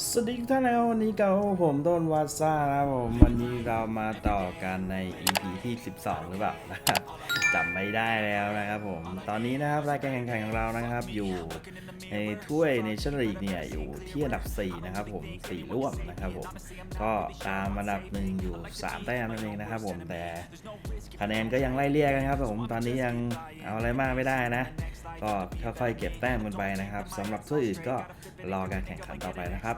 สวัสดีทุกท่านนะครับวันนี้กับผมต้นวัดซ่านะครับผมวันนี้เรามาต่อกันใน EP ที่ 12 หรือเปล่านะครับจำไม่ได้แล้วนะครับผมตอนนี้นะครับรายการแข่งขันของเรานะครับอยู่ในถ้วยในชั่นลีกเนี่ยอยู่ที่อันดับ 4 นะครับผม4ร่วมนะครับผมก็ตามอันดับหนึ่งอยู่ 3 แต้มนั่นเองนะครับผมแต่คะแนนก็ยังไล่เลี่ยกันครับผมตอนนี้ยังเอาอะไรมากไม่ได้นะก็ค่อยๆเก็บแต้มกันไปนะครับสำหรับถ้วยอื่นก็รอการแข่งขันต่อไปนะครับ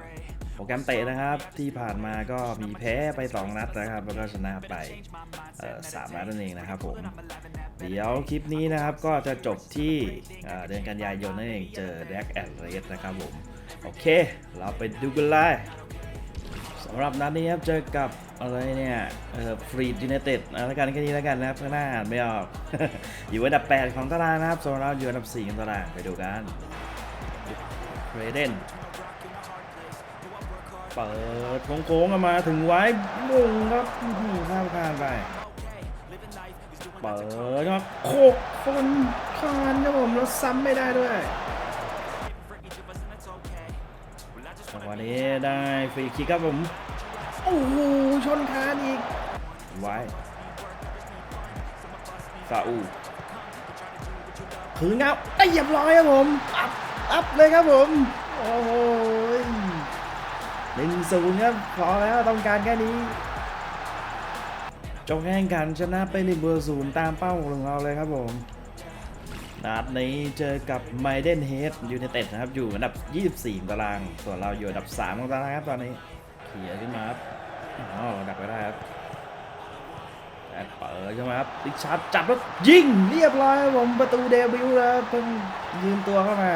โปรแกรมเตะนะครับที่ผ่านมาก็มีแพ้ไป 2 นัดนะครับ แล้วก็ชนะไปสามนัดนั่นเองนะครับผม เดี๋ยวคลิปนี้นะครับก็จะจบที่เดือนกันยายนนั่นเองเจอแดกแอนเรสนะครับผม โอเค เราไปดูกันเลยสำหรับนัดนี้ครับเจอกับอะไรเนี่ยเออฟรีดยูไนเต็ดแล้วกันแค่นี้แล้วกันนะครับข้างหน้าไม่ออกอยู่อันดับ 8 ของตารางนะครับส่วนเราอยู่อันดับ4ของตารางไปดูกันเรเดน เปิดโค้งๆกันมาถึงไว้มุงครับอื้อหือข้ามคานไปเปิดครับโคกคนคานครับผมแล้วซ้ำไม่ได้ด้วยจังหวะนี้ได้ฟรีคิกครับผมโอ้โหชนคานอีกไว้ซาอูถึงเงาได้เรียบร้อยครับผมอัพอัพเลยครับผม โอ้โห หนึ่งศูนย์ครับพอแล้วต้องการแค่นี้จงแข่งขันชนะไปหนึ่งเบอร์ศูนย์ตามเป้าของเราเลยครับผมนัดนี้เจอกับไมเดนเฮดยู i นเต็ดนะครับ อยู่อันดับ 24 ตาราง ส่วนเราอยู่อันดับ 3 ของตารางครับตอนนี้ เขี่ยขึ้นมาครับอ๋อดักไปได้ครับแต่เปิดใช่ไหมครับติชาร์ดจับแล้วยิงเรียบร้อยครับผมประตูเดบิวต์แล้วเพิ่งยืนตัวเข้ามา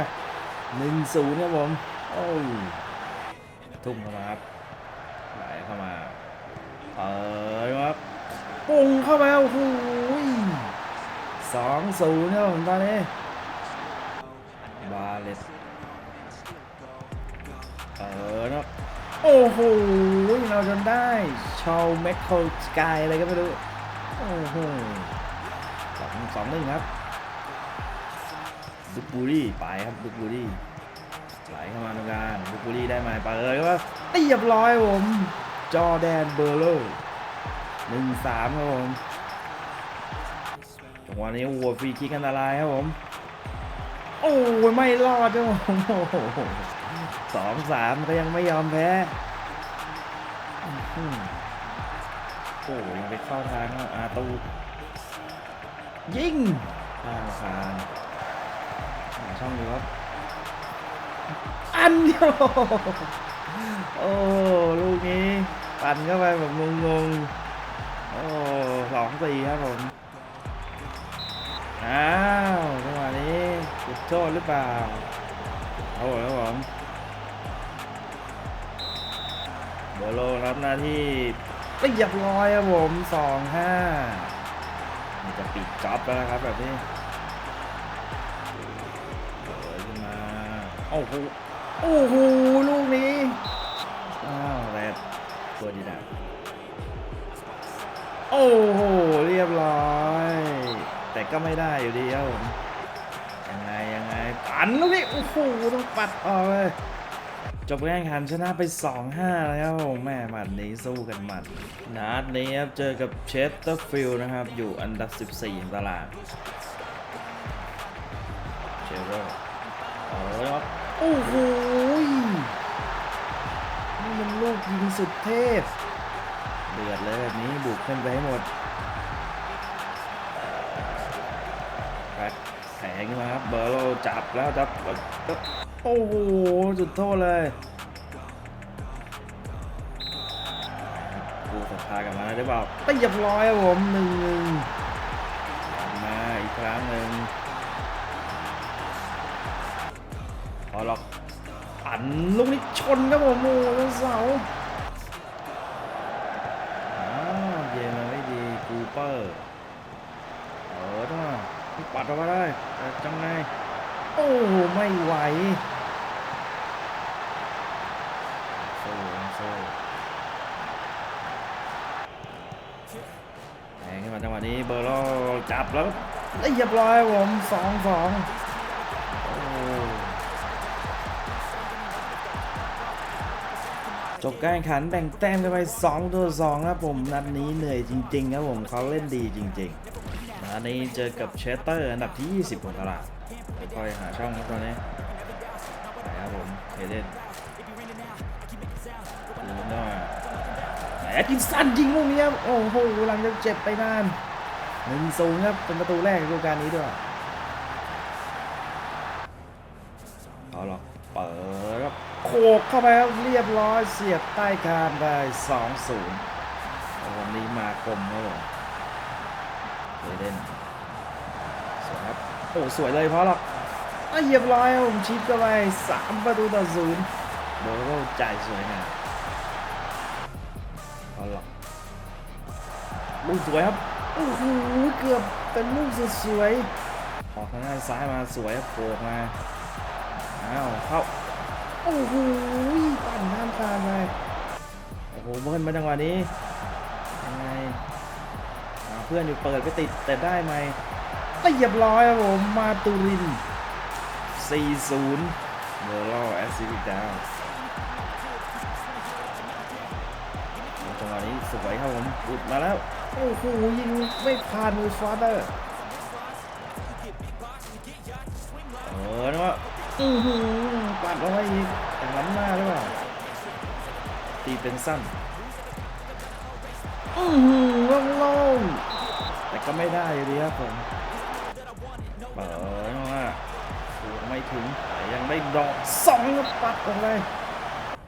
1-0 ครับผม โอ้ย ทุ่มเข้ามาครับไหลเข้ามาเปิดครับปุ้งเข้ามาโอ้โหสองศูนย์ครับผมตอนนี้บาเลสเปิดครับโอ้โหเราจนได้ชาวแมคโคสกายอะไรก็ไม่รู้โอ้โหสองสองหนึ่งครับดุกบูรี่ไปครับดุกบูรี่ ไหลเข้ามาตรงกลางบุกุรีได้ไหมไปเลยว่าเรียบร้อยผม จอแดนเบอร์โลหนึ่งสามครับผมจังหวะนี้วัวฟรีคิกอันตรายครับผม โอ้ยไม่รอดครับผมสองสามก็ยังไม่ยอมแพ้โอ้ยังไปเข้าทางอาตูยิงข้างคานช่องอยู่ครับ อันเดียวโอ้ลูกนี้ ปั่นเข้าไปแบบงงๆ โอ้สองสี่ครับผมอ้าวจังหวะนี้จุดโทษหรือเปล่าโอ้ครับผมโบโลรับหน้าที่เรียบร้อยครับผมสองห้ามันจะปิดจ็อบแล้วนะครับแบบนี้ อ้โหโอ้โหลูกนี้อ้าวแรดตัวดีนะโอ้โหเรียบร้อย แต่ก็ไม่ได้อยู่ดีครับผมยังไงยังไงปันลูกนี้โอ้โหต้องปัดออกเลยจบการแข่งขันชนะไป 2-5 แล้วครับผมแม่หมัดนี้สู้กันหมัดนัดนี้ครับเจอกับเชสเตอร์ฟิลด์นะครับ อยู่อันดับ 14ของตารางเชเวอร์เอาเลยครับ โอ้โหนี่มันลูกยิงสุดเทพ เดือดเลยแบบนี้บุกขึ้นไปให้หมดแบ็คแทงมาครับ เบอร์โลจับแล้วจับ โอ้โห จุดโทษเลยกูศรัทธาษกลับมาได้เปล่าเรียบร้อยครับผมหนึ่งหนึ่งมาอีกครั้งหนึ่ง พอหรอกปั่นลูกนี้ชนครับผมโอ้โหเสาอ้าวเย็นมาไม่ดีกูเปอร์เออถ้าปัดออกมาได้แต่จังไงโอ้โหไม่ไหวโซ่โซ่แทงขึ้นมาจังหวะนี้เบอร์โลจับแล้วเรียบร้อยผมสองสอง จบการแข่งขันแบ่งแต้มกันไป2ตัว2ครับผมนัดนี้เหนื่อยจริงๆครับผมเขาเล่นดีจริงๆนัดนี้เจอกับเชสเตอร์อันดับที่ 20 ของตลาดค่อยหาช่องครับตอนนี้ไปครับผมเฮเดนดูหน่อยแหมกินสันยิงลูกนี้ครับโอ้โหหลังจากเจ็บไปนานหนึ่งศูนย์ครับเป็นประตูแรกในฤดูกาลนี้ด้วยเอาหรอกเปิดครับโข กเข้าไปครับเรียบร้อยเสียบใต้คานไป2-0วันนี้มากลมครับผมเฮเดนสวยครับโอ้สวยเลยเพราะหรอกอะเหยียบร้อยผมชิปเข้าไปสามประตูต่อศูนย์โบโรจ่ายสวยงามเอาหรอกลูกสวยครับโอ้โหเกือบเป็นลูกสุดสวยออกทางด้านซ้ายมาสวยครับโผล่มาอ้าวเข้า อ้โหปั่นข้ามคานไปโอ้โหเบิ้ลมาจังหวะนี้ยังไงหาเพื่อนอยู่เปิดไปติดแต่ได้ไหมก็เหยียบร้อยครับผมมาตูริน 4-0เมอร์ลแอสซิฟิกดาวจังหวะนี้สวยครับผมอุดมาแล้ว โอ้โหยิงไม่ผ่านมือฟาเตอร์เออนะว่า อือหือปัดเอาไว้อีกแต่ล้ำหน้าหรือเปล่าตีเป็นสั้นอือหือโล่งๆแต่ก็ไม่ได้อยู่ดีครับผมเปิดมาถูกไม่ถึงแต่ยังได้ดอกสองแล้วปัดออกไป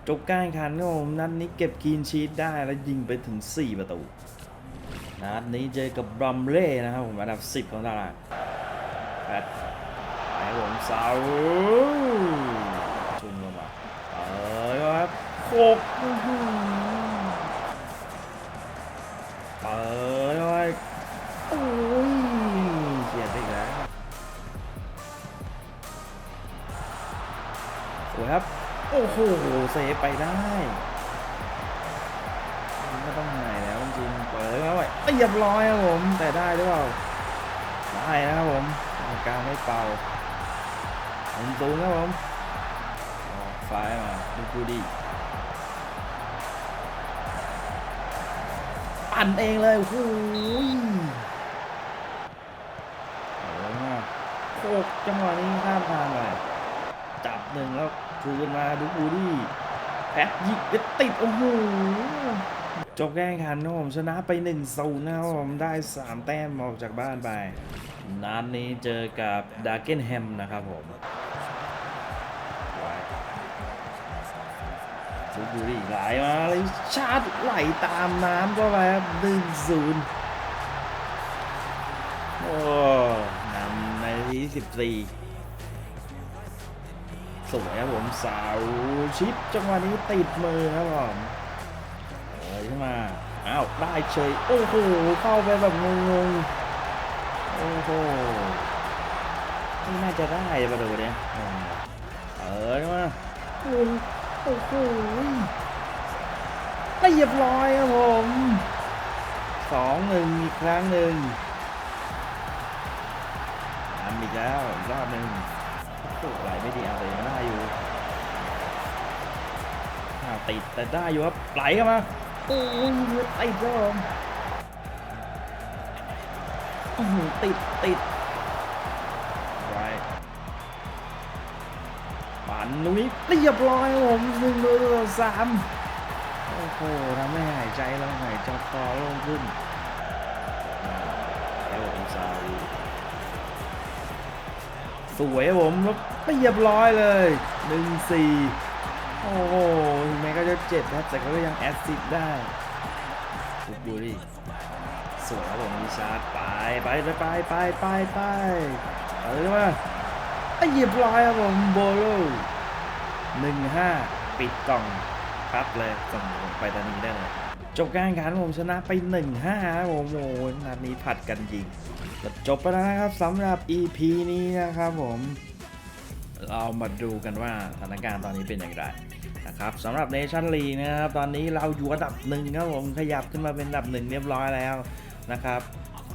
จบการแข่งขันครับผมนัดนี้เก็บคีนชีตได้แล้วยิงไปถึง 4 ประตูนัดนี้เจอกับบรัมเล่นะครับผมอันดับ 10 ของตลาดแปดไป ครับผมเสาจุ่มลงมาเอ้ยครับโคกอื้ออเปิดไว้โอ้ยเสียดไปอีแล้วสวยครับ โอ้โหเซฟไปได้ไม่ต้องหายแล้วจริงๆเปิดเข้าไปเรียบร้อยครับผม แต่ได้หรือเปล่าได้นะครับผมการไม่เป่า ผมสูงครับผมออกซ้ายมาดูกูดีปั่นเองเลยโอ้โหเอาเลยมากโคกจังหวะนี้ข้ามทางไปจับหนึ่งแล้วคืนมาดูกูดีแพ็คยิงแล้วติด โอ้โหจบแข่งขันครับผมชนะไป1นศูนย์นะครับผมได้ 3 แต้มออกจากบ้านไปนัดนี้เจอกับดาร์เกนแฮมนะครับผม ซูบูรีไหลมาเลยชาร์จไหลตามน้ำก็ไปครับหนึ่งศูนย์โอ้นำในที่สิบสี่สวยครับผมสาวชิปจังหวะนี้ติดมือครับผมเอ้ยขึ้นมาอ้าวได้เฉยโอ้โหเข้าไปแบบงงๆโอ้โหนี่น่าจะได้ประตูเนี่ยอืมเออมา โอ้โหโอ้โหเรียบร้อยครับผมสองหนึ่งอีกครั้งหนึ่งทำอีกแล้วอีกรอบหนึ่งโอ้โหไหลไม่ดีเอาแต่ยังได้อยู่อ้าวติดแต่ได้อยู่ครับไหลเข้ามาโอ้ยเลือดติดแล้วผมอื้อหือติดติด ตรงนี้เรียบร้อยผมหนึ่งต่อสามโอ้โหทำให้หายใจแล้วหายใจคอโล่งขึ้นอ่าแล้วผมซาอุสวยผมแล้วเรียบร้อยเลยหนึ่งสี่โอ้โหแม้ก็จะเจ็บนะครับแต่ก็ยังแอสซิดได้ฟุตบูรีสวยครับผมมีชาร์จไปไปไปไปไปไปเอาเลยว่าไอ้หยิบร้อยครับผมโบโล หนึ่งห้าปิดกล่องครับเลยส่งไปตอนนี้ได้เลยจบการแข่งขันผมชนะไป1 5ครับผมโอ้โหนัดนี้ผัดกันยิงจบไปแล้วนะครับสำหรับ EP นี้นะครับผม เรามาดูกันว่าสถานการณ์ตอนนี้เป็นอย่างไรนะครับสำหรับเนชั่นลีนะครับ ตอนนี้เราอยู่อันดับหนึ่งครับผมขยับขึ้นมาเป็นอันดับหนึ่งเรียบร้อยแล้วนะครับ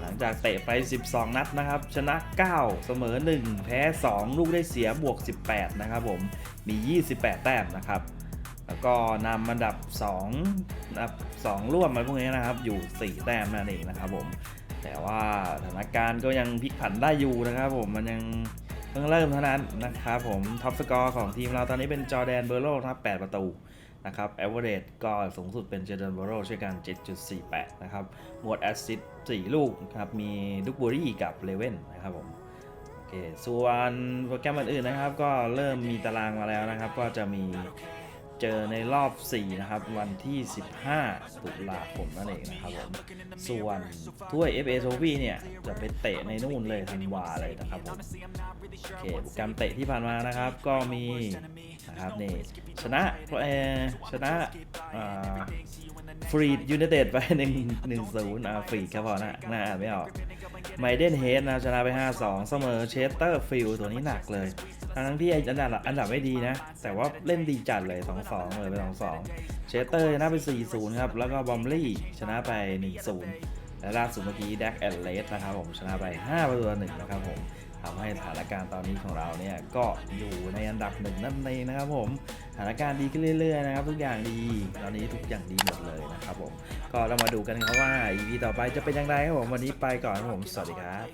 หลังจากเตะไป 12 นัดนะครับ ชนะ 9 เสมอ 1 แพ้ 2 ลูกได้เสียบวก 18 นะครับผม มี 28 แต้มนะครับ แล้วก็นำอันดับ2อันดับ 2 ร่วมมาพวกนี้นะครับ อยู่ 4 แต้มนั่นเองนะครับผม แต่ว่าสถานการณ์ก็ยังพลิกผันได้อยู่นะครับผม มันยังเพิ่งเริ่มเท่านั้นนะครับผม ท็อปสกอร์ของทีมเราตอนนี้เป็นจอแดนเบอร์โลครับ 8 ประตู นะครับแอเวอร์เรก็สูงสุดเป็นเจเดนบอร์โลช่วยกัน 7.48 นะครับ หมวดแอสซิสต์4ลูกครับ มีดุกบูรี่กับเลเว่นนะครับผม โอเค ส่วนโปรแกรมอื่นๆนะครับ ก็เริ่มมีตารางมาแล้วนะครับ ก็จะมี เจอในรอบ 4 นะครับ วันที่ 15 ตุลาคมนั่นเองนะครับผมส่วนถ้วย FA Trophy เนี่ยจะไปเตะในนู่นเลยธันวาเลยนะครับผมโอเคโปรแกรมเตะที่ผ่านมานะครับ ก็มีนะครับนี่ชนะเออชนะฟรีดยูเนเต็ดไปหนึ่งหนึ่งศูนย์อ่าฟรีดครับพอนะหน่าอ่านไม่ออกไมเดนเฮดนะชนะไป 5-2 เสมอเชสเตอร์ฟิลตัวนี้หนักเลย ทั้งที่อันดับอันดับไม่ดีนะ แต่ว่าเล่นดีจัดเลย 2-2 เลยไป 2-2 เชสเตอร์ชนะไป 4-0 ครับ แล้วก็บอมลี่ชนะไป 1-0 และล่าสุดเมื่อกี้แดกแอนเลสนะครับผมชนะไป5ประตูต่อหนึ่งนะครับผมทำให้สถานการณ์ตอนนี้ของเราเนี่ยก็อยู่ในอันดับหนึ่งนั่นเองนะครับผมสถานการณ์ดีขึ้นเรื่อยๆนะครับทุกอย่างดีตอนนี้ทุกอย่างดีหมดเลยนะครับผมก็เรามาดูกันครับว่า EP ต่อไปจะเป็นอย่างไรครับผมวันนี้ไปก่อนครับผมสวัสดีครับ